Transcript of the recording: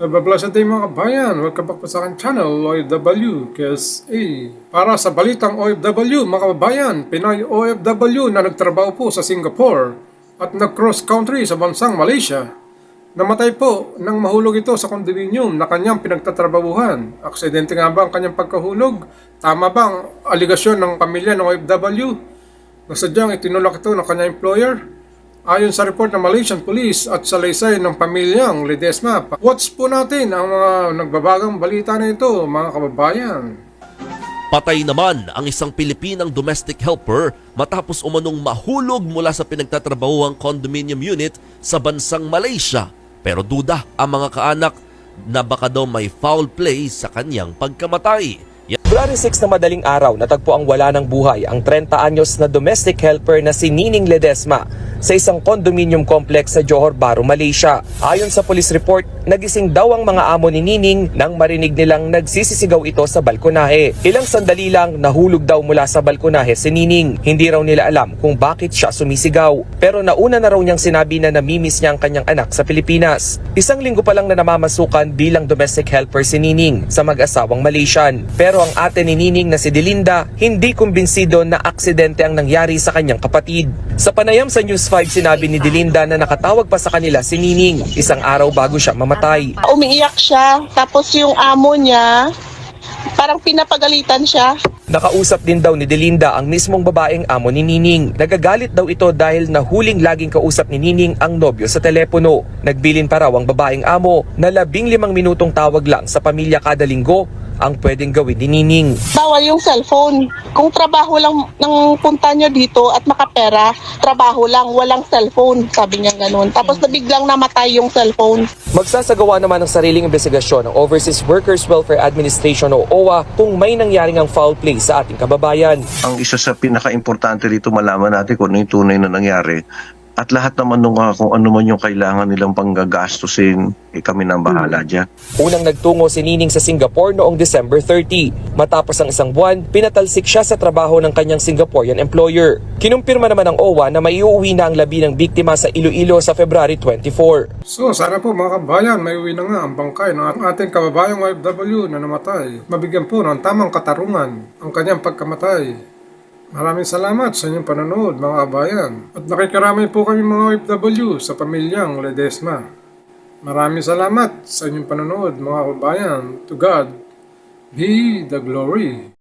Nababla sa mga kabayan, welcome back po sa aking channel, OFW, KSA. Para sa balitang OFW, mga kababayan, Pinay OFW na nagtrabaho po sa Singapore at nag-cross country sa bansang Malaysia. Namatay po nang mahulog ito sa kondominium na kanyang pinagtatrabahuhan. Aksidente nga ba ang kanyang pagkahulog? Tama ba ang aligasyon ng pamilya ng OFW? na sadyang itinulak ito ng kanyang employer? Ayon sa report ng Malaysian Police at sa laysay ng pamilyang Ledesma, watch po natin ang mga nagbabagang balita na ito, mga kababayan. Patay naman ang isang Pilipinang domestic helper matapos umanong mahulog mula sa pinagtatrabahuang condominium unit sa bansang Malaysia. Pero duda ang mga kaanak na baka daw may foul play sa kanyang pagkamatay. February 6 na madaling araw, natagpo ang wala ng buhay ang 30 anyos na domestic helper na si Nining Ledesma sa isang condominium complex sa Johor Bahru, Malaysia. Ayon sa police report, nagising daw ang mga amo ni Nining nang marinig nilang nagsisisigaw ito sa balkonahe. Ilang sandali lang nahulog daw mula sa balkonahe si Nining. Hindi raw nila alam kung bakit siya sumisigaw. Pero nauna na raw niyang sinabi na namimiss niya ang kanyang anak sa Pilipinas. Isang linggo pa lang na namamasukan bilang domestic helper si Nining sa mag-asawang Malaysian. Pero ang ate ni Nining na si Delinda, hindi kumbinsido na aksidente ang nangyari sa kanyang kapatid. Sa panayam sa News 5, sinabi ni Delinda na nakatawag pa sa kanila si Nining isang araw bago siya mamatay. umiiyak siya. Tapos yung amo niya, parang pinapagalitan siya. Nakausap din daw ni Delinda ang mismong babaeng amo ni Nining. Nagagalit daw ito dahil nahuling laging kausap ni Nining ang nobyo sa telepono. Nagbilin pa raw ang babaeng amo na labing limang minutong tawag lang sa pamilya kada linggo ang pwedeng gawin ni Nining. Bawal yung cellphone. Kung trabaho lang ng punta niya dito at makapera, trabaho lang, walang cellphone. Sabi niya ganun. Tapos na biglang namatay yung cellphone. Magsasagawa naman ng sariling investigasyon ng Overseas Workers Welfare Administration o OWA kung may nangyaring ang foul play sa ating kababayan. ang isa sa pinaka-importante dito malaman natin kung ano yung tunay na nangyari. At lahat naman nung ah, kung ano man yung kailangan nilang panggagastusin, eh kami na ang bahala dyan. Unang nagtungo si Nining sa Singapore noong December 30. Matapos ang isang buwan, pinatalsik siya sa trabaho ng kanyang Singaporean employer. Kinumpirma naman ng OWA na maiuwi na ang labi ng biktima sa Iloilo sa February 24. So, sana po mga kababayan, may uwi na nga ang bangkay ng ating kababayang OFW na namatay. Mabigyan po ng tamang katarungan ang kanyang pagkamatay. Maraming salamat sa inyong panonood mga kabayan. At nakikiramay po kami mga OFW sa pamilyang Ledesma. Maraming salamat sa inyong panonood mga kabayan. To God be the glory.